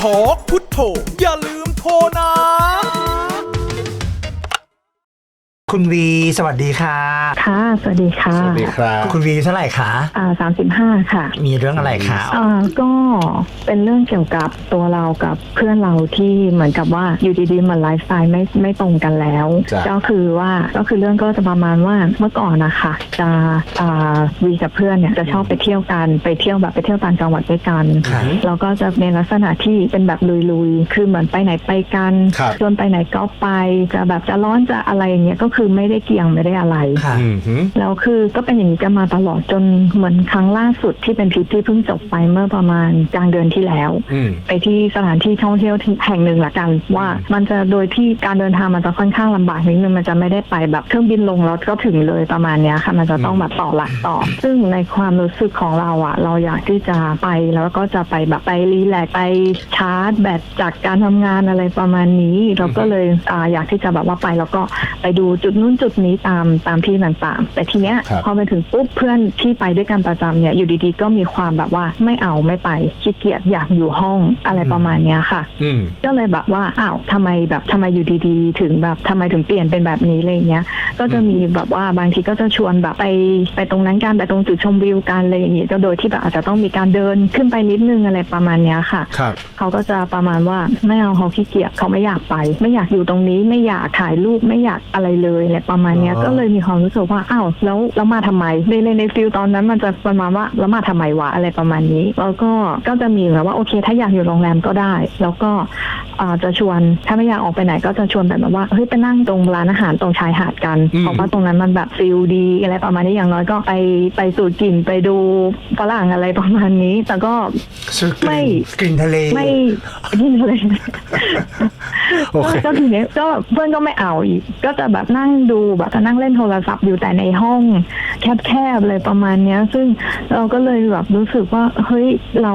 ทอกพุทโธอย่าลืมโทรนะ คุณวีสวัสดีค่ะ ค่ะ สวัสดีค่ะสวัสดีครับคุณวีเท่าไหร่คะอ่าสามสิบห้าค่ะ มีเรื่องอะไรคะอ่าก็เป็นเรื่องเกี่ยวกับตัวเรากับเพื่อนเราที่เหมือนกับว่าอยู่ดีๆเหมันไลฟ์สไตล์ไม่ไม่ตรงกันแล้ว จ้ะ ก็คือว่าก็คือเรื่องก็จะประมาณว่าเมื่อก่อนนะคะจะอ่าวีกับเพื่อนเนี่ยจะชอบไปเที่ยวกันไปเที่ยวแบบไปเที่ยวต่างจังหวัดด้วยกันค่ะแล้วก็จะในลักษณะที่เป็นแบบลุยๆ คือเหมือนไปไหนไปกันครับ ชวนไปไหนก็ไป จะแบบจะร้อนจะอะไรอย่างเงี้ยก็คือไม่ได้เกี่ยงไม่ได้อะไร ค่ะ อืมหืมแล้วคือก็เป็นอย่างนี้กันมาตลอดจนเหมือนครั้งล่าสุดที่เป็นทริปที่เพิ่งจบไปเมื่อประมาณกลางเดือนที่แล้ว อืม ไปที่สถานที่ท่องเที่ยวแห่งหนึ่งละกัน ว่ามันจะโดยที่การเดินทางมันจะค่อนข้างลำบากนิดนึงมันจะไม่ได้ไปแบบเครื่องบินลงแล้วก็ถึงเลยประมาณเนี้ยค่ะมันจะต้องแบบต่อหลักต่อ ซึ่งในความรู้สึกของเราอะเราอยากที่จะไปแล้วก็จะไปแบบไปรีแลกซ์ไปชาร์จแบตจากการทำงานอะไรประมาณนี้ เราก็เลยอ่าอยากที่จะแบบว่าไปแล้วก็ไปดูจุดนู้นจุดนี้ตามตามที่ต่างๆ แต่ทีเนี้ยครับพอไปถึงปุ๊บเพื่อนที่ไปด้วยกันประจำเนี่ยอยู่ดีๆ ก็มีความแบบว่าไม่เอาไม่ไปขี้เกียจอยากอยู่ห้องอะไรประมาณเนี้ยค่ะอืมก็เลยแบบว่าอ้าวทำไมแบบทำไมอยู่ดีๆ ถึงแบบทำไมถึงเปลี่ยนเป็นแบบนี้อะไรอย่างเงี้ย ก็จะมีแบบว่าบางทีก็จะชวนแบบไปไปตรงนั้นกันไปตรงจุดชมวิวกันอะไรอย่างเงี้ยก็โดยที่แบบอาจจะต้องมีการเดินขึ้นไปนิดนึงอะไรประมาณเนี้ยค่ะครับเขาก็จะประมาณว่าไม่เอาเขาขี้เกียจเขาไม่อยากไป ไม่อยากอยู่ตรงนี้ไม่อยากถ่ายรูปไม่อยากอะไรเลยอะไรประมาณเนี้ยอ๋อก็เลยมีความรู้สึกว่าอ้าวแล้วแล้วมาทำไมในในในฟิลตอนนั้นมันจะประมาณว่าแล้วมาทำไมวะอะไรประมาณนี้ แล้วก็ก็จะมีแบบว่าโอเค ถ้าอยากอยู่โรงแรมก็ได้ แล้วก็อ่าจะชวนถ้าไม่อยากออกไปไหนก็จะชวนแบบว่าเฮ้ยไปนั่งตรงร้านอาหารตรงชายหาดกันอืมเพราะว่าตรงนั้นมันแบบฟิลดีอะไรประมาณนี้อย่างน้อยก็ไปไปสูดกลิ่นไปดูฝรั่งอะไรประมาณนี้ แต่ก็ชื่อกไม่ลิ่นกลิ่นทะเลไม่นี่เลยโอเคก็ทีเนี้ยก็เพื่อนก็ไม่เอาอีก ก็จะแบบนั่งดูแบบจะนั่งเล่นโทรศัพท์อยู่แต่ในห้องแคบๆเลยประมาณเนี้ย ซึ่งเราก็เลยแบบรู้สึกว่าเฮ้ยเรา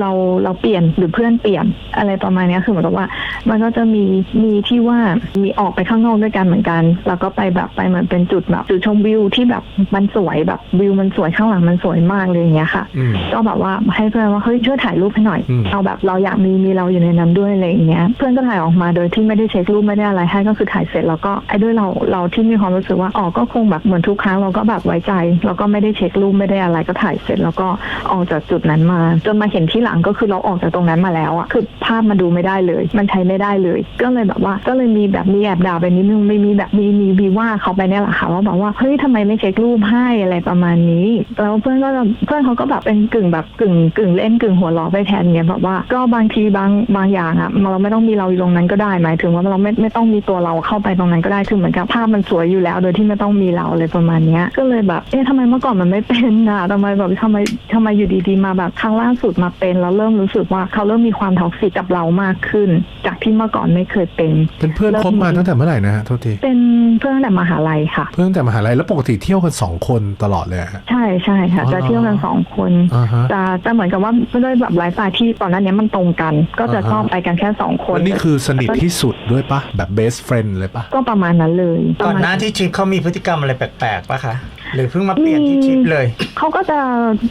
เราเราเปลี่ยนหรือเพื่อนเปลี่ยนอะไรประมาณเนี้ยคือเหมือนกับว่า มันก็จะมีมีที่ว่ามีออกไปข้างนอกด้วยกันเหมือนกัน แล้วก็ไปแบบไปเหมือนเป็นจุดแบบจุดชมวิวที่แบบมันสวยแบบวิวมันสวยข้างหลังมันสวยมากเลยอย่างเงี้ยค่ะอืมก็แบบว่าให้เพื่อนว่าเฮ้ยช่วยถ่ายรูปให้หน่อยอืมเอาแบบเราอยากมีมีเราอยู่ในนั้นด้วยอะไรอย่างเงี้ย เพื่อนก็ถ่ายออกมาโดยที่ไม่ได้เช็ครูปไม่ได้อะไรให้ก็คือถ่ายเสร็จแล้วก็ไอ้ด้วยเราเราที่มีความรู้สึกว่าอ๋อก็คงแบบเหมือนทุกครั้งเราก็แบบไว้ใจเราก็ไม่ได้เช็ครูปไม่ได้อะไรก็ถ่ายเสร็จ แล้วก็ออกจากจุดนั้นมา จนมาเห็นที่หลังก็คือเราออกจากตรงนั้นมาแล้วอะคือภาพมันดูไม่ได้เลย มันใช้ไม่ได้เลย ก็เลยแบบว่าก็เลยมีแบบมีแอบด่าไปนิดนึงไม่มีแบบมีมีมีว่าเขาไปเนี่ยแหละค่ะว่าแบบว่าเฮ้ยทำไมไม่เช็ครูปให้อะไรประมาณนี้แล้วเพื่อนก็เพื่อนเขาก็แบบเป็นกึ่งแบบกึ่งกึ่งเล่นกึ่งหัวเราะไปแทนเนี่ยแบบว่าก็บางทีบางบางอย่างอะเราไม่ต้องมีเราอยู่ตรงนั้นก็ได้หมายถึงว่าเราไม่ไม่ต้องมีตัวเราเข้าไปตรงนั้นก็ได้คือเหมือนกับภาพมันสวยอยู่แล้ว โดยที่ไม่ต้องมีเราเลยประมาณเนี้ย ก็เลยแบบ เอ๊ะทำไมเมื่อก่อนมันไม่เป็นอะทำไมแบบทำไมทำไมอยู่ดีๆมาแบบครั้งล่าสุดมาเป็นแล้วเริ่มรู้สึกว่าเขาเริ่มมีความท็อกซิกกับเรามากขึ้น จากที่เมื่อก่อนไม่เคยเป็น เป็นเพื่อนคบมาตั้งแต่เมื่อไหร่นะฮะโทษทีเป็นเพื่อนตั้งแต่มหาลัยค่ะ เพื่อนตั้งแต่มหาลัยแล้วปกติเที่ยวกันสองคนตลอดเลยฮะใช่ใช่ค่ะอ๋อจะเที่ยวกันสองคนอ่าฮะจะจะเหมือนกับว่าด้วยแบบไลฟ์สไตล์ที่ตอนนั้นเนี้ยมันตรงกัน ก็จะอ่าฮะชอบไปกันแค่สองคนแล้วนี่คือสนิทที่สุดด้วยปะแบบ best friend เลยปะก็ประมาณนั้นเลยปก่ระอนมาณหน้าที่ทริปเขามีพฤติกรรมอะไรแปลกๆปะคะ หรือเพิ่งมาเปลี่ยนที่ทริปเลย เขาก็จะ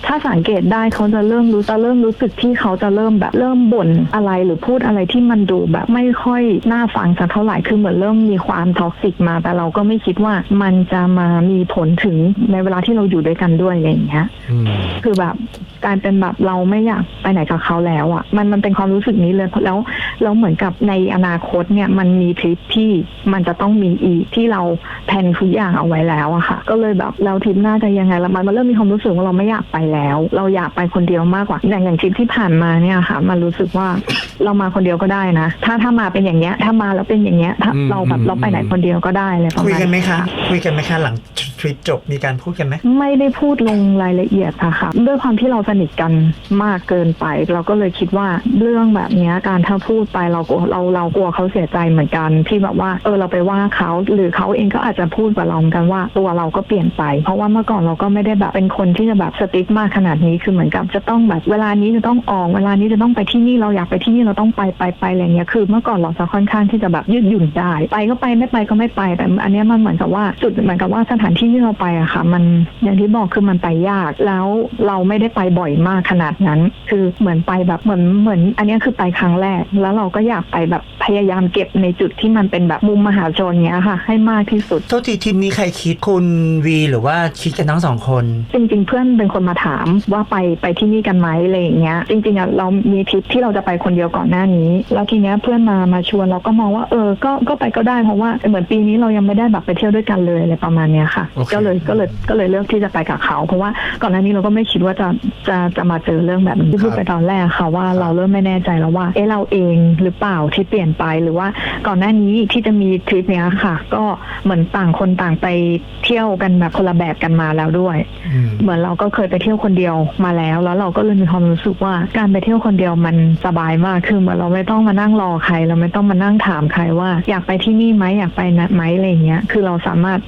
ถ้าสังเกตได้เขาจะเริ่มรู้จะเริ่มรู้สึกที่เขาจะเริ่มแบบเริ่มบ่นอะไรหรือพูดอะไรที่มันดูแบบไม่ค่อยน่าฟังสักเท่าไหร่คือเหมือนเริ่มมีความท็อกซิกมา แต่เราก็ไม่คิดว่ามันจะมามีผลถึงในเวลาที่เราอยู่ด้วยกันด้วยอะไรอย่างเงี้ยอืมคือแบบกลารเป็นแบบเราไม่อยากไปไหนกับเขาแล้วอะ่ะ มันมันเป็นความรู้สึกนี้เลยแล้วแล้วเหมือนกับในอนาคตเนี่ยมันมีทริปที่มันจะต้องมีอีกที่เราแพลนทุกอย่างเอาไว้แล้วอะค่ะ ก็เลยแบบแล้วทริปหน้าจะยังไงแล้วมันมันเริ่มมีความรู้สึกว่าเราไม่อยากไปแล้ว เราอยากไปคนเดียวมากกว่าอย่างอย่างทริปที่ผ่านมาเนี่ยค่ะ มันรู้สึกว่าเรามาคนเดียวก็ได้นะ ถ้าถ้ามาเป็นอย่างเงี้ยถ้ามาแล้วเป็นอย่างเงี้ยถ้าอืมเราแบบอืมเราไปไหนคนเดียวก็ได้เลยประมาณคุยกันไหมคะ คุยกันไหมคะหลัง ทริปจบมีการพูดกันไหมไม่ได้พูดลงรายละเอียดอะค่ะ ด้วยความที่เราสนิทกันมากเกินไป เราก็เลยคิดว่าเรื่องแบบนี้การถ้าพูดไปเราเราเรากลัวเขาเสียใจเหมือนกันที่แบบว่าเออเราไปว่าเขาหรือเขาเองก็อาจจะพูดกับเราเหมือนกันว่าตัวเราก็เปลี่ยนไป เพราะว่าเมื่อก่อนเราก็ไม่ได้แบบเป็นคนที่จะแบบสติ๊กมากขนาดนี้คือเหมือนกับจะต้องแบบเวลานี้จะต้องออกเวลานี้จะต้องไปที่นี่เราอยากไปที่นี่เราต้องไปไปไปอะไรเงี้ยคือ เมื่อก่อนเราจะค่อนข้างที่จะแบบยืดหยุ่นได้ ไปก็ไปไม่ไปก็ไม่ไปแต่อันนี้มันเหมือนกับว่าจุดเหมือนกับว่าสถานที่ที่ที่เราไปอะค่ะ มันอย่างที่บอกคือมันไปยาก แล้วเราไม่ได้ไปบ่อยมากขนาดนั้น คือเหมือนไปแบบเหมือนเหมือน อันเนี้ยคือไปครั้งแรก แล้วเราก็อยากไปแบบพยายามเก็บในจุดที่มันเป็นแบบมุมมหาชนเงี้ยค่ะ ให้มากที่สุดโทษทีทริปนี้ใครคิดคุณวีหรือว่าคิดกันทั้งสองคนจริง ๆ เพื่อนเป็นคนมาถามว่าไปไปที่นี่กันไหมอะไรอย่างเงี้ย จริงๆอะเรามีทริปที่เราจะไปคนเดียวก่อนหน้านี้ แล้วทีเนี้ยเพื่อนมามาชวนเราก็มองว่าเออก็ก็ไปก็ได้เพราะว่าเหมือนปีนี้เรายังไม่ได้แบบไปเที่ยวด้วยกันเลยอะไรประมาณเนี้ยค่ะโอเคก็เลยก็เลยก็เลยเลือกที่จะไปกับเขา เพราะว่าก่อนหน้านี้เราก็ไม่คิดว่าจะจะจะมาเจอเรื่องแบบนี้ที่พูดไปตอนแรกค่ะว่าเราเริ่มไม่แน่ใจแล้วว่า เอ๊ะเราเองหรือเปล่าที่เปลี่ยนไปหรือว่าก่อนหน้านี้ที่จะมีทริปเนี้ยค่ะ ก็เหมือนต่างคนต่างไปเที่ยวกันแบบคนละแบบกันมาแล้วด้วยอืมเหมือนเราก็เคยไปเที่ยวคนเดียวมาแล้ว แล้วเราก็เลยมีความรู้สึกว่าการไปเที่ยวคนเดียวมันสบายมากคือเหมือนเราไม่ต้องมานั่งรอใคร เราไม่ต้องมานั่งถามใครว่า อยากไปที่นี่ไหมอยากไปนัดไหมอะไรอย่างเงี้ยคือเราสามารถ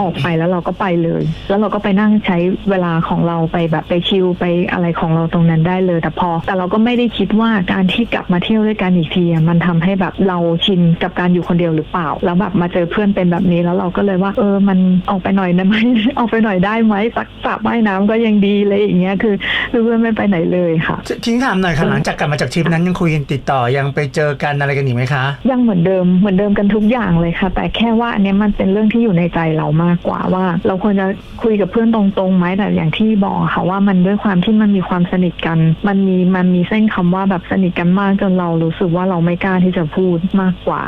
ออกไปแล้วเราก็ไปเลย แล้วเราก็ไปนั่งใช้เวลาของเราไปแบบไปชิลไปอะไรของเราตรงนั้นได้เลย แต่พอ แต่เราก็ไม่ได้คิดว่าการที่กลับมาเที่ยวด้วยกันอีกทีอะมันทำให้แบบเราชินกับการอยู่คนเดียวหรือเปล่า แล้วแบบมาเจอเพื่อนเป็นแบบนี้แล้วเราก็เลยว่า เออมันออกไปหน่อยได้ไหมออกไปหน่อยได้ไหมสักสระว่ายน้ำก็ยังดีเลยอย่างเงี้ยคือคือเพื่อนไม่ไปไหนเลยค่ะทิ้งถามหน่อยค่ะหลังจากกลับมาจากทริปนั้นยังคุยกันติดต่อยังไปเจอกันอะไรกันอีกไหมคะ ยังเหมือนเดิมเหมือนเดิมกันทุกอย่างเลยค่ะ แต่แค่ว่าอันเนี้ยมันเป็นเรื่องที่อยู่ในใจเรามากกว่าว่าเราควรจะคุยกับเพื่อนตรงๆไหมแต่อย่างที่บอกค่ะว่ามันด้วยความที่มันมีความสนิทกัน มันมีมันมีเส้นคำว่าแบบสนิทกันมากจนเรารู้สึกว่าเราไม่กล้าที่จะพูดมากกว่า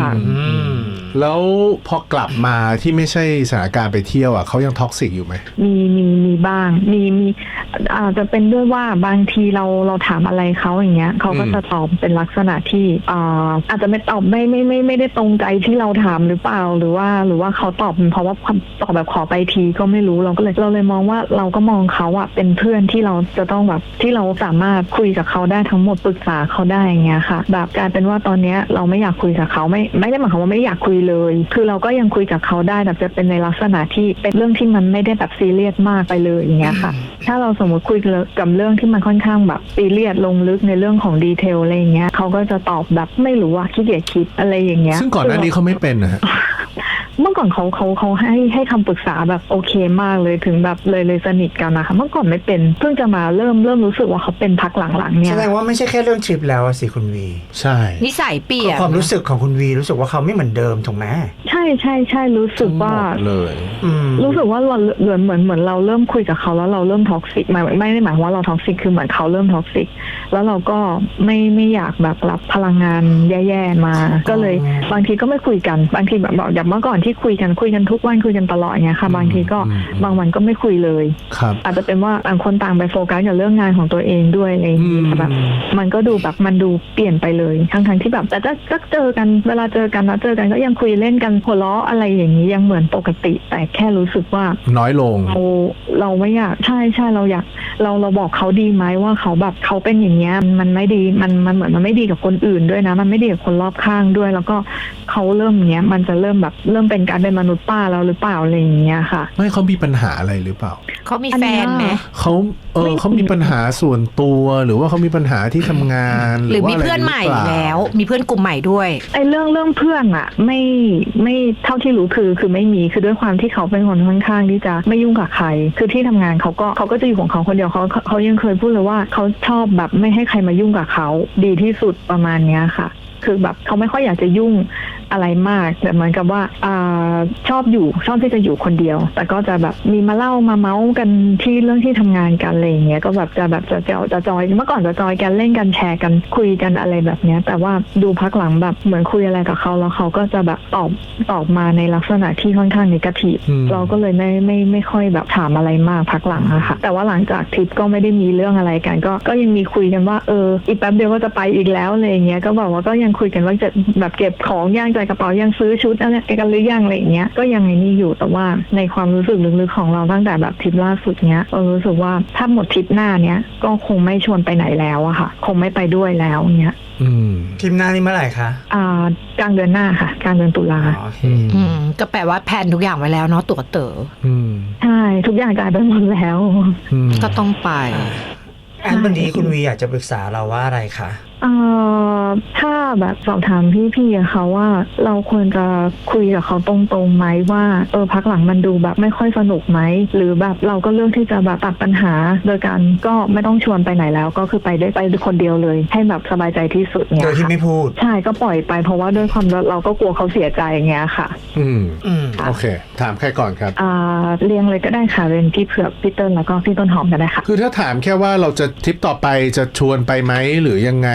ค่ะอืมแล้วพอกลับมาที่ไม่ใช่สถานการณ์ไปเที่ยวอะเขายังท็อกซิกอยู่ไหมมีมีมีบ้างมีมีอาจจะเป็นด้วยว่าบางทีเราเราถามอะไรเขาอย่างเงี้ยเขาก็อืมจะตอบเป็นลักษณะที่อ่าอาจจะไม่ตอบไม่ไม่ไม่ไม่ได้ตรงใจที่เราถามหรือเปล่าหรือว่าหรือว่าเขาตอบเป็นเพราะว่าความตอบแบบขอไปทีก็ไม่รู้เราก็เลยเราเลยมองว่าเราก็มองเขาอะเป็นเพื่อนที่เราจะต้องแบบที่เราสามารถคุยกับเขาได้ทั้งหมดปรึกษาเขาได้อย่างเงี้ยค่ะ แบบกลายเป็นว่าตอนเนี้ยเราไม่อยากคุยกับเขาไม่ไม่ได้หมายความว่าไม่อยากคุยเลย คือเราก็ยังคุยกับเขาได้แต่จะเป็นในลักษณะที่เป็นเรื่องที่มันไม่ได้แบบซีเรียสมากไปเลยอย่างเงี้ยค่ะ ถ้าเราสมมติคุยกับเรื่องที่มันค่อนข้างแบบซีเรียสลงลึกในเรื่องของดีเทลอะไรอย่างเงี้ยเขาก็จะตอบแบบไม่รู้ว่าขี้เกียจคิดอะไรอย่างเงี้ยซึ่งก่อนหน้านี้เขาไม่เป็นนะฮะ เมื่อก่อนเขาเขาเขาให้ให้คำปรึกษาแบบโอเคมากเลยถึงแบบเลยเลยสนิทกันนะคะ เมื่อก่อนไม่เป็นเพิ่งจะมาเริ่มเริ่มรู้สึกว่าเขาเป็นพักหลังๆเนี่แสยดงว่าไม่ใช่แค่เรื่องทริปแล้วอะสิคุณวี ใช่ นิสัยเปลี่ยนความรู้สึกของคุณวีรู้สึกว่าเขาไม่เหมือนเดิมถูกไหมใช่ใช่ใช่รู้สึกว่าทั้งหมดเลย อืม รู้สึกว่าเราเหมือนเหมือนเหมือนเราเริ่มคุยกับเขาแล้วเราเริ่มท็อกซิกหมายไม่ได้หมายความว่าเราท็อกซิกคือเหมือนเขาเริ่มท็อกซิกแล้วเราก็ไม่ไม่อยากแบบรับพลังงานแย่ๆมา ก็เลยบางทีก็ไม่คุยกันบางทีแบบบอกอย่างเมื่อก่อนที่คุยกันคุยกันทุกวันคุยกันตลอดเงี้ยค่ะ บางทีก็อืมบางวันก็ไม่คุยเลยครับอาจจะเป็นว่าต่างคนต่างไปโฟกัสกับเรื่องงานของตัวเองด้วยอะไรอย่างนี้อืมแต่แบบมันก็ดูแบบมันดูเปลี่ยนไปเลยทั้งทั้งๆที่แบบ แต่ก็ก็เจอกันเวลาเจอกันนะเจอกันก็ยังคุยเล่นกันหัวเราะอะไรอย่างนี้ยังเหมือนปกติ แต่แค่รู้สึกว่า น้อยลงเราเราไม่อยากใช่ใช่เราอยาก เราเราบอกเขาดีไหมว่าเขาแบบเขาเป็นอย่างเงี้ยมันไม่ดีมันมันเหมือนมันไม่ดีกับคนอื่นด้วยนะ มันไม่ดีกับคนรอบข้างด้วย แล้วก็เขาเริ่มอย่างเงี้ยมันจะเริ่มแบบเริ่มเป็นการเป็นมนุษย์ป้าแล้วหรือเปล่าอะไรอย่างเงี้ยค่ะ ไม่เขามีปัญหาอะไรหรือเปล่าเขามีแฟนไหมเขาเออเขามีปัญหาส่วนตัวหรือว่าเขามีปัญหาที่ทำงาน หรือว่ามีะไเพื่อนใหม่รืปาแล้ว มีเพื่อนกลุ่มใหม่ด้วยไอ้เรื่องเรื่องเพื่อนอะไม่ไม่เท่าที่รู้คือคือไม่มีคือด้วยความที่เขาเป็นคนค่อนข้างที่จะไม่ยุ่งกับใคร คือที่ทำงานเขาก็เขาก็จะอยู่ของเขาคนเดียวเขาเขาเขายังเคยพูดเลยว่าเขาชอบแบบไม่ให้ใครมายุ่งกับเขาดีที่สุดประมาณเนี้ยค่ะคือแบบเขาไม่ค่อยอยากจะยุ่ง อะไรมากแต่เหมือนกับว่าอ่าชอบอยู่ชอบที่จะอยู่คนเดียว แต่ก็จะแบบมีมาเล่ามาเมาส์กันที่เรื่องที่ทำงานกันอะไรอย่างเงี้ยก็แบบจะแบบจะจะจะจอยเมื่อก่อนจะจอยกันเล่นกันแชร์กันคุยกันอะไรแบบเนี้ย แต่ว่าดูพักหลังแบบเหมือนคุยอะไรกับเขาแล้วเขาก็จะแบบตอบตอบมาในลักษณะที่ค่อนข้างนิเกทีฟอืมเราก็เลยไม่ไม่ไม่ค่อยแบบถามอะไรมากพักหลังอะค่ะแต่ว่าหลังจากทริปก็ไม่ได้มีเรื่องอะไรกัน ก็ก็ยังมีคุยกันว่าเอออีกแป๊บเดียวก็จะไปอีกแล้วอะไรอย่างเงี้ยก็บอกว่าก็ยังคุยกันว่าจะแบบเก็บของย่างใจกระเป๋ายังซื้อชุดอะไรกันหรือยังอะไรอย่างเงี้ยก็ยังในนี่อยู่แต่ว่าในความรู้สึกลึกๆของเราตั้งแต่แบบทริปล่าสุดเนี้ยเรารู้สึกว่าถ้าหมดทริปหน้าเนี้ยก็คงไม่ชวนไปไหนแล้วอะค่ะ คงไม่ไปด้วยแล้วเนี้ยอืมทริปหน้านี่เมื่อไหร่คะอ่ากลางเดือนหน้าค่ะกลางเดือนตุลาอ๋อโอเคอืมอืมก็แปลว่าแผนทุกอย่างไว้แล้วเนาะตั๋วเต๋ออืมใช่ทุกอย่างจ่ายไปหมดแล้วอืมก็ต้องไปอันวันนี้คุณวีอยากจะปรึกษาเราว่าอะไรคะเอ่ออถ้าแบบสอบถามพี่ๆอะค่ะว่า เราควรจะคุยกับเขาตรงๆไหมว่าเออพักหลังมันดูแบบไม่ค่อยสนุกไหมหรือแบบเราก็เลือกที่จะแบบตัดปัญหา โดยการก็ไม่ต้องชวนไปไหนแล้ว ก็คือไปได้ไปคนเดียวเลย ให้แบบสบายใจที่สุดโดเนี่ยยที่ค่ะไม่พูด ใช่ก็ปล่อยไปเพราะว่าด้วยความเราก็กลัวเขาเสียใจอย่างเงี้ยค่ะอืม อืม โอเค ถามใครก่อนครับ อ่าเรียงเลยก็ได้ค่ะเป็นพี่เผือกพี่เติ้ลแล้วก็พี่ต้นหอมก็ได้ค่ะ คือถ้าถามแค่ว่าเราจะทริปต่อไปจะชวนไปไหมหรือยังไง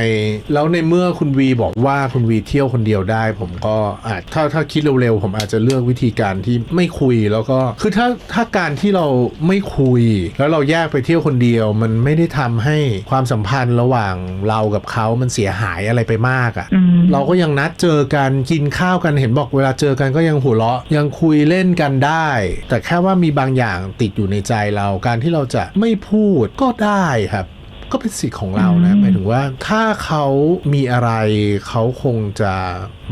แล้วในเมื่อคุณวีบอกว่าคุณวีเที่ยวคนเดียวได้ ผมก็อาจถ้าถ้าคิดเร็วๆผมอาจจะเลือกวิธีการที่ไม่คุยแล้วก็คือถ้าถ้าการที่เราไม่คุย แล้วเราแยกไปเที่ยวคนเดียว มันไม่ได้ทำให้ความสัมพันธ์ระหว่างเรากับเขามันเสียหายอะไรไปมากอะ่ะอืมเราก็ยังนัดเจอกันกินข้าวกันเห็นบอกเวลาเจอกันก็ยังหัวเราะยังคุยเล่นกันได้ แต่แค่ว่ามีบางอย่างติดอยู่ในใจเราการที่เราจะไม่พูดก็ได้ครับ ก็เป็นสิทธิ์ของเรานะอืมหมายถึงว่าถ้าเขามีอะไรเขาคงจะ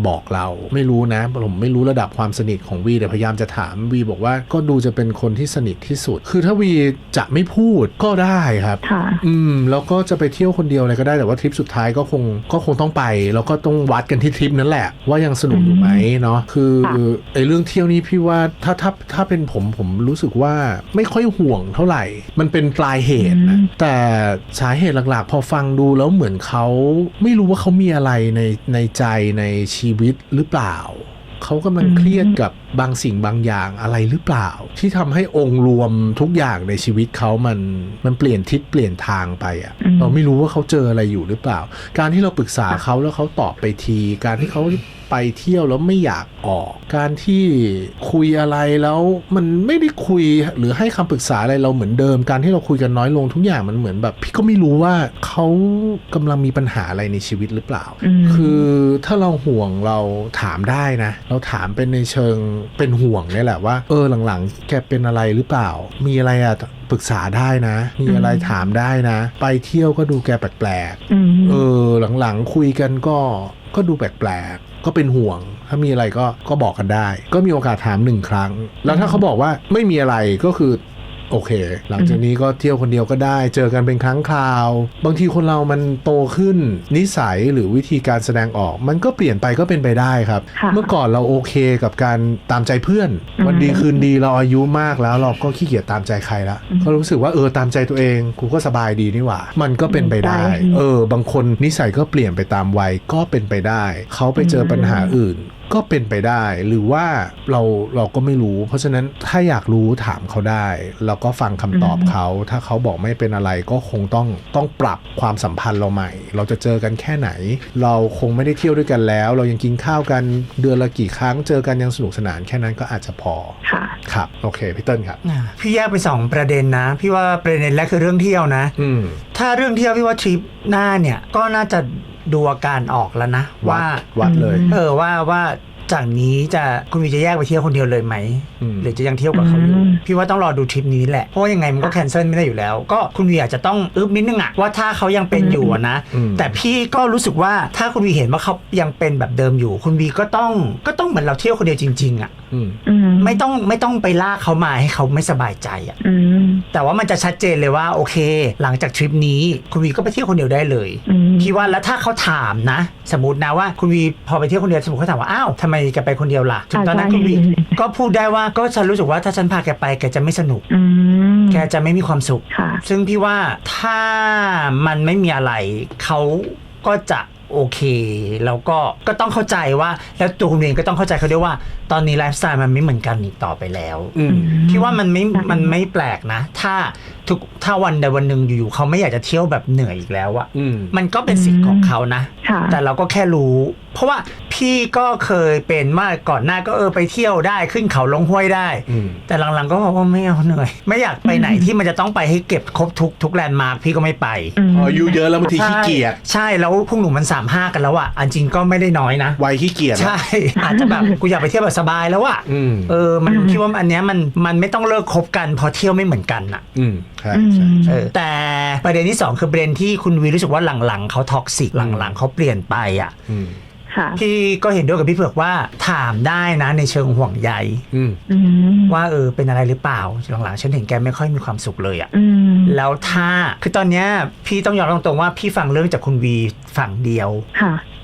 บอกเรา ไม่รู้นะผมไม่รู้ระดับความสนิทของวีแต่พยายามจะถามวีบอกว่าก็ดูจะเป็นคนที่สนิทที่สุด คือถ้าวีจะไม่พูดก็ได้ครับค่ะอืมแล้วก็จะไปเที่ยวคนเดียวอะไรก็ได้แต่ว่าทริปสุดท้ายก็คงก็คงต้องไป แล้วก็ต้องวัดกันที่ทริปนั้นแหละ ว่ายังสนุกอยู่ไหมเนาะคือค่ะไอ้เรื่องเที่ยวนี้พี่ว่าถ้าถ้าถ้าเป็นผมผมรู้สึกว่าไม่ค่อยห่วงเท่าไหร่ มันเป็นปลายเหตุนะแต่สาเหตุหลักๆ พอฟังดูแล้วเหมือนเขาไม่รู้ว่าเขามีอะไรในในใจในชีวิตหรือเปล่า เขากำลังเครียดกับบางสิ่งบางอย่างอะไรหรือเปล่า ที่ทำให้องค์รวมทุกอย่างในชีวิตเขามันมันเปลี่ยนทิศเปลี่ยนทางไปอะ่ะอืมเราไม่รู้ว่าเขาเจออะไรอยู่หรือเปล่า การที่เราปรึกษาเขาแล้วเขาตอบไปที การที่เขา ไปเที่ยวแล้วไม่อยากออก การที่คุยอะไรแล้วมันไม่ได้คุยหรือให้คำปรึกษาอะไรเราเหมือนเดิม การที่เราคุยกันน้อยลงทุกอย่างมันเหมือนแบบ พี่ก็ไม่รู้ว่าเขากำลังมีปัญหาอะไรในชีวิตหรือเปล่าอืมคือถ้าเราห่วงเราถามได้นะ เราถามเป็นในเชิงเป็นห่วงเนี่ยแหละว่า เออหลังๆ แกเป็นอะไรหรือเปล่า มีอะไรอะปรึกษาได้นะ มีอะไรอืมถามได้นะ ไปเที่ยวก็ดูแกแปลกอืมๆเออหลังๆคุยกันก็ก็ดูแปลกๆ ก็เป็นห่วง ถ้ามีอะไรก็ก็บอกกันได้ ก็มีโอกาสถามหนึ่งครั้ง แล้วถ้าเขาบอกว่าไม่มีอะไรก็คือ โอเค หลังจากนี้ก็เที่ยวคนเดียวก็ได้ เจอกันเป็นครั้งคราว บางทีคนเรามันโตขึ้น นิสัยหรือวิธีการแสดงออก มันก็เปลี่ยนไปก็เป็นไปได้ครับค่ะเมื่อก่อนเราโอเคกับการตามใจเพื่อนอืมวันดีคืนดีเราอายุมากแล้วเราก็ขี้เกียจตามใจใครละอืมก็รู้สึกว่าเออตามใจตัวเองกูก็สบายดีนี่หว่า มันก็เป็นไปได้ใช่เออ บางคนนิสัยก็เปลี่ยนไปตามวัยก็เป็นไปได้ เขาไปเจอปัญหาอื่น ก็เป็นไปได้หรือว่าเราเราก็ไม่รู้ เพราะฉะนั้นถ้าอยากรู้ถามเขาได้ แล้วก็ฟังคำตอบอืมเขา ถ้าเขาบอกไม่เป็นอะไรก็คงต้องต้องปรับความสัมพันธ์เราใหม่ เราจะเจอกันแค่ไหน เราคงไม่ได้เที่ยวด้วยกันแล้ว เรายังกินข้าวกันเดือนละกี่ครั้งเจอกันยังสนุกสนานแค่นั้นก็อาจจะพอค่ะครับโอเคพี่เติ้ลครับอะพี่แยกไปสองประเด็นนะ พี่ว่าประเด็นแรกคือเรื่องเที่ยวนะอืมถ้าเรื่องเที่ยวพี่ว่าทริปหน้าเนี่ยก็น่าจะ ดูอาการออกแล้วนะวัว่าดวัดเลย เออว่าว่าจากนี้จะคุณวีจะแยกไปเที่ยวคนเดียวเลยไหมอืมหรือจะยังเที่ยวกับเขาอยู่อืมพี่ว่าต้องรอดูทริปนี้แหละ เพราะว่ายังไงมันก็แคนเซิลไม่ได้อยู่แล้ว ก็คุณวีอาจจะต้องอึบนิดนึงอะว่าถ้าเขายังเป็นอยู่อะนะอืมแต่พี่ก็รู้สึกว่าถ้าคุณวีเห็นว่าเขายังเป็นแบบเดิมอยู่ คุณวีก็ต้องก็ต้องเหมือนเราเที่ยวคนเดียวจริง ๆอะอืมอืมไม่ต้องไม่ต้องไปลากเขามาให้เขาไม่สบายใจอะอืมแต่ว่ามันจะชัดเจนเลยว่าโอเค หลังจากทริปนี้คุณวีก็ไปเที่ยวคนเดียวได้เลยอืม พี่ว่าแล้วถ้าเขาถามนะ สมมตินะว่าคุณวีพอไปเที่ยวคนเดียวสมมติเขาถามว่าอ้าวทำไมแกไปคนเดียวล่ะถึงตอนนั้นใช่คุณวีก็พูดได้ว่าก็ฉันรู้สึกว่าถ้าฉันพาแกไปแกจะไม่สนุกอืมแกจะไม่มีความสุขค่ะซึ่งพี่ว่าถ้ามันไม่มีอะไรเขาก็จะโอเคแล้วก็ก็ต้องเข้าใจว่าแล้วตัวคุณเองก็ต้องเข้าใจเขาด้วยว่า ตอนนี้ไลฟ์สไตล์มันไม่เหมือนกันอีกต่อไปแล้วอืมพี่ว่ามันไม่มันไม่แปลกนะ ถ้า ทุกถ้าวันใดวันหนึ่งอยู่ๆเขาไม่อยากจะเที่ยวแบบเหนื่อยอีกแล้วอะอืม มันก็เป็นสิทธิ์ของเขานะ ค่ะแต่เราก็แค่รู้ เพราะว่าพี่ก็เคยเป็นมาก่อนหน้าก็เออไปเที่ยวได้ขึ้นเขาลงห้วยได้ อืม แต่หลังๆก็บอกว่าไม่เอาเหนื่อย ไม่อยากไปไหนที่มันจะต้องไปให้เก็บครบทุกทุกแลนด์มาร์คพี่ก็ไม่ไปอืมพออายุเยอะแล้วบางทีขี้เกียจใช่ใช่แล้วพวกหนูมันสามห้ากันแล้วอะอันจริงก็ไม่ได้น้อยนะ วัยขี้เกียจอะใช่ อาจจะแบบกูอยากไปเที่ยวแบบสบายแล้วอะอืมเออ มันอืม คิดว่าอันเนี้ยมันมันไม่ต้องเลิกคบกันเพอเที่ยวไม่เหมือนกันอะอืมใช่อืมใช่เออแต่ประเด็นที่สองคือประเด็นที่คุณวีรู้สึกว่าหลังๆเขาท็อกซิกหลังๆเขาเปลี่ยนไปอะอืมค่ะค่ะพี่ก็เห็นด้วยกับพี่เผือกว่าถามได้นะในเชิงห่วงใยอืมอืมว่าเออเป็นอะไรหรือเปล่าหลังๆฉันเห็นแกไม่ค่อยมีความสุขเลยอะอืมแล้วถ้าคือตอนเนี้ยพี่ต้องยอมรับตรงๆว่าพี่ฟังเรื่องจากคุณวีฝั่งเดียว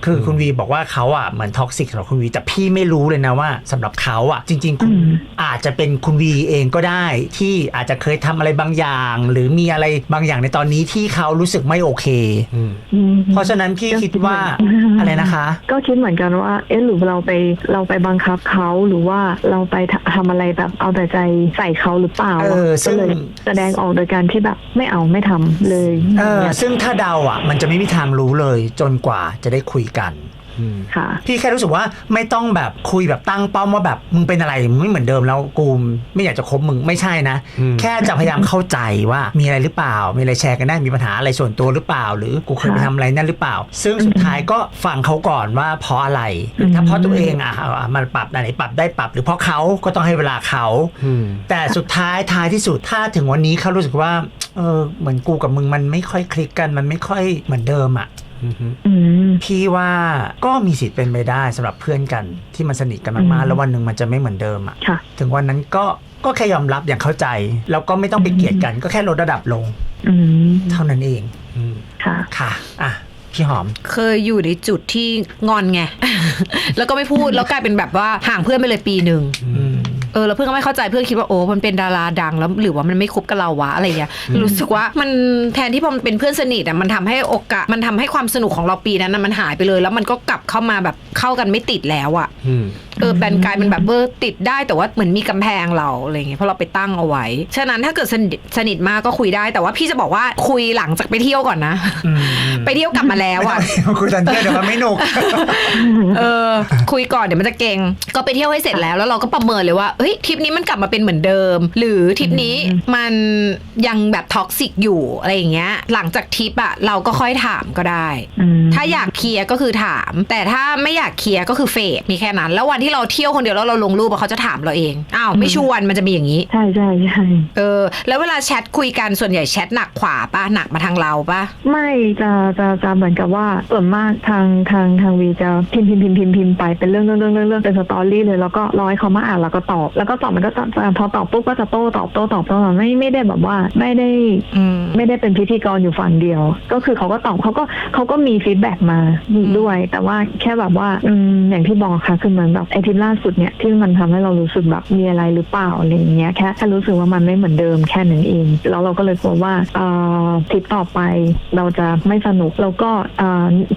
ค่ะคือคุณวีบอกว่าเขาอะเหมือนท็อกซิกสำหรับคุณวี แต่พี่ไม่รู้เลยนะว่าสำหรับเขาอะ จริง ๆ คุณอืมอาจจะเป็นคุณวีเองก็ได้ ที่อาจจะเคยทำอะไรบางอย่าง หรือมีอะไรบางอย่างในตอนนี้ที่เขารู้สึกไม่โอเคอืมอืมเพราะฉะนั้นพี่คิดว่าอะไรนะคะ ก็คิดเหมือนกันว่า เอ๊ะหรือเราไปเราไปบังคับเขาหรือว่าเราไปทำทำอะไรแบบเอาแต่ใจใส่เขาหรือเปล่าเออซึ่ก็งเลยแสดงออกโดยการที่แบบไม่เอาไม่ทำเลยเออซึ่งถ้าเดาอะ มันจะไม่มีทางรู้เลยจนกว่าจะได้คุยกันอืมค่ะพี่แค่รู้สึกว่าไม่ต้องแบบคุยแบบตั้งเป้าว่าแบบมึงเป็นอะไรมึงไม่เหมือนเดิมแล้วกูไม่อยากจะคบมึงไม่ใช่นะอืมแค่จะพยายามเข้าใจว่ามีอะไรหรือเปล่า มีอะไรแชร์กันได้มีปัญหาอะไรส่วนตัวหรือเปล่า หรือกูเคยไปทำอะไรนั่นหรือเปล่า ซึ่งสุดท้ายก็ฟังเขาก่อนว่าเพราะอะไรอืมถ้าเพราะตัวเองอะเอาอะมันปรับไหนปรับได้ปรับ หรือเพราะเขาก็ต้องให้เวลาเขาอืมแต่สุดท้ายท้ายที่สุดถ้าถึงวันนี้เขารู้สึกว่าเออเหมือนกูกับมึงมันไม่ค่อยคลิกกันมันไม่ค่อยเหมือนเดิมอะอืมอืม พี่ว่าก็มีสิทธิ์เป็นไปได้สำหรับเพื่อนกันที่มันสนิทกันอืมากมๆแล้ววันหนึ่งมันจะไม่เหมือนเดิมอะค่ะถึงวันนั้นก็ก็แค่ยอมรับอย่างเข้าใจ แล้วก็ไม่ต้องไปเกลียดกัน ก็แค่ลดระดับลงอืมเท่านั้นเองอืมค่ะค่ะอะพี่หอม เคยอยู่ในจุดที่งอนไง แล้วก็ไม่พูดแล้วกลายเป็นแบบว่าห่างเพื่อนไปเลยปีหนึ่งอืม เออแล้วเพื่อนก็ไม่เข้าใจเพื่อนคิดว่าโอ้มันเป็นดาราดังแล้วหรือว่ามันไม่คบกับเราวะอะไรเงี้ยรู้สึกว่ามันแทนที่พอมันเป็นเพื่อนสนิทอะมันทำให้โอกาสมันทำให้ความสนุกของเราปีนั้นน่ะมันหายไปเลย แล้วมันก็กลับเข้ามาแบบเข้ากันไม่ติดแล้วอะอืมเออแบนกลายเป็นแบบเออติดได้แต่ว่าเหมือนมีกำแพงเราอะไรเงี้ยเพราะเราไปตั้งเอาไว้ ฉะนั้นถ้าเกิดสนิทสนิทมากก็คุยได้ แต่ว่าพี่จะบอกว่าคุยหลังจากไปเที่ยวก่อนนะอืม ไปเที่ยวกลับมาแล้วอะไม่ต้องคุยทันเพื่อนเดี๋ยวมันไม่หนุกเออ คุยก่อนเดี๋ยวมันจะเก่ง ก็ไปเที่ยวให้เสร็จแล้วแล้วเราก็ประเมินเลยว่าเฮ้ยทริปนี้มันกลับมาเป็นเหมือนเดิม หรือทริปนี้มันยังแบบท็อกซิกอยู่อะไรอย่างเงี้ย หลังจากทริปอะเราก็ค่อยถามก็ได้อืมถ้าอยากเคลียร์ก็คือถาม แต่ถ้าไม่อยากเคลียร์ก็คือเฟดมีแค่นั้น แล้ววันที่เราเที่ยวคนเดียวแล้วเราลงรูปอะเขาจะถามเราเองอ้าวไม่ชวนมันจะมีอย่างนี้ ใช่ใช่ใช่เออ แล้วเวลาแชทคุยกันส่วนใหญ่แชทหนักขวาป่ะหนักมาทางเราป่ะ ไม่จะจะจะเหมือนกับว่าส่วนมากทางทางทางวีจะพิมพ์พิมพ์พิมพ์พิมพ์พิมพ์ไปเป็นเรื่องเรื่องเรื่องเรื่องเรื่องเป็นสตอรี่เลยแล้วก็รอให้เขามาอ่านแล้วก็ตอบ แล้วก็ตอบมันก็จะพอตอบปุ๊บก็จะโต้ตอบโต้ตอบโต้ตอบไม่ไม่ได้แบบว่าไม่ได้อืมไม่ได้เป็นพิธีกรอยู่ฝั่งเดียว ก็คือเขาก็ตอบเขาก็เขาก็มีฟีดแบ็กมาด้วย แต่ว่าแค่แบบว่าอืมอย่างที่บอกค่ะคือเหมือนแบบไอทริปล่าสุดเนี่ยที่มันทำให้เรารู้สึกแบบมีอะไรหรือเปล่าอะไรอย่างเงี้ยแค่แค่รู้สึกว่ามันไม่เหมือนเดิมแค่นั้นเอง แล้วเราก็เลยกลัวว่าเอ่อทริปต่อไปเราจะไม่สนุกแล้วก็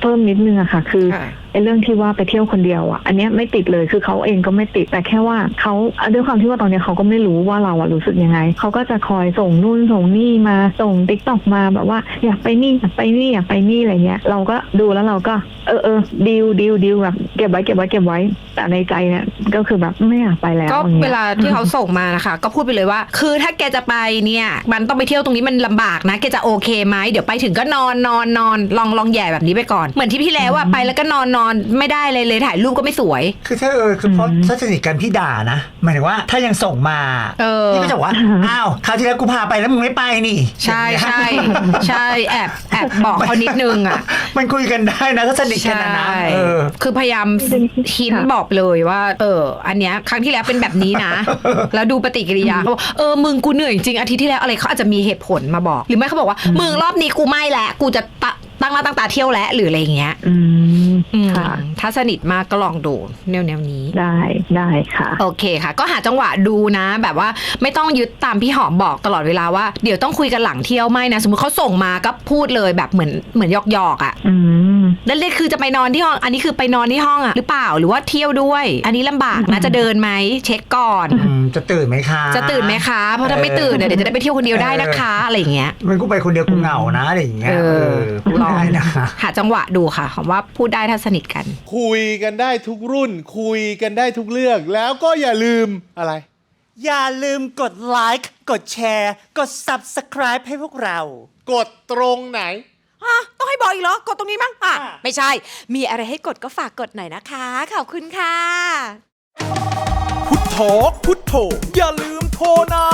เพิ่มนิดนึงอะค่ะ คือไอ้เรื่องที่ว่าไปเที่ยวคนเดียวอะ อันเนี้ยไม่ติดเลยคือเขาเองก็ไม่ติดแต่แค่ว่าเขาด้วยความที่ว่าตอนเนี้ยเขาก็ไม่รู้ว่าเราอะรู้สึกยังไงเขาก็จะคอยส่งนู่นส่งนี่มาส่งติ๊กตอกมาแบบว่าอยากไปนี่อยากไปนี่อยากไปนี่อะไรเงี้ย เราก็ดูแล้วเราก็ เออเออดิวดิวดิวแบบเก็บไว้เก็บไว้เก็บไว้ แต่ในใจเนี่ยก็คือแบบไม่อยากไปแล้วก็อย่งงี้ยเวลาที่เขาส่งมานะคะ ก็พูดไปเลยว่า คือถ้าแกจะไปเนี่ย มันต้องไปเที่ยวตรงนี้มันลำบากนะแกจะโอเคไหมเดี๋ยวไปถึงก็นอนนอนนอนลองลองแย่แบบนี้ไปก่อนเหมือนที่พี่แล้วอะไปแล้วก็นอนนอนไม่ได้เลยเลยถ่ายรูปก็ไม่สวย คือถ้าเออคือเพราะถ้าสนิทกันพี่ด่านะหมายถึงว่าถ้ายังส่งมาเออพี่ก็จะบอกว่าอ้าวคราวที่แล้วกูพาไปแล้วมึงไม่ไปนี่ ใช่ใช่ใช่แอบแอบบอกเขานิดนึงอะมันคุยกันได้นะถ้าสนิทกันนะนะใช่เออคือพยายามหินบอกเลยว่า เออ อันเนี้ยครั้งที่แล้วเป็นแบบนี้นะ แล้วดูปฏิกิริยาเขาบอกเออมึงกูเหนื่อยจริงอาทิตย์ที่แล้วอะไรเขาอาจจะมีเหตุผลมาบอก หรือไม่เขาบอกว่ามึงรอบนี้กูไม่แหละกูจะ ตะตั้งหน้าตั้งตาเที่ยวแล้วหรืออะไรอย่างเงี้ยอืมอืมค่ะ ถ้าสนิทมากก็ลองดูแนวแนวๆนี้ ได้ได้ค่ะ โอเคค่ะ ก็หาจังหวะดูนะ แบบว่าไม่ต้องยึดตามพี่หอมบอกตลอดเวลาว่าเดี๋ยวต้องคุยกันหลังเที่ยวไม่นะ สมมติเขาส่งมาก็พูดเลยแบบเหมือนเหมือนหยอกๆอะอืมนั่นเลยคือจะไปนอนที่ห้อง อันนี้คือไปนอนที่ห้องอะหรือเปล่าหรือว่าเที่ยวด้วย อันนี้ลำบากนะจะเดินไหมเช็คก่อนอืมจะตื่นไหมคะ จะตื่นไหมคะ เพราะถ้าไม่ตื่นเนี่ยเดี๋ยวจะได้ไปเที่ยวคนเดียวได้นะคะอะไรอย่างเงี้ยมันกูไปคนเดียวกูเหงานะอะไรอย่างเงี้ยเออพูดได้นะหาจังหวะดูค่ะคำว่าพูดได้ถ้าสนิทกัน คุยกันได้ทุกรุ่น คุยกันได้ทุกเรื่องแล้วก็อย่าลืมอะไร อย่าลืมกดไลค์กดแชร์ กด Subscribe ให้พวกเรา กดตรงไหนอะต้องให้บอกอีกเหรอ กดตรงนี้มั้งอะอะไม่ใช่ มีอะไรให้กดก็ฝากกดหน่อยนะคะ ขอบคุณค่ะ พุทโธพุทโธอย่าลืมโทรนะ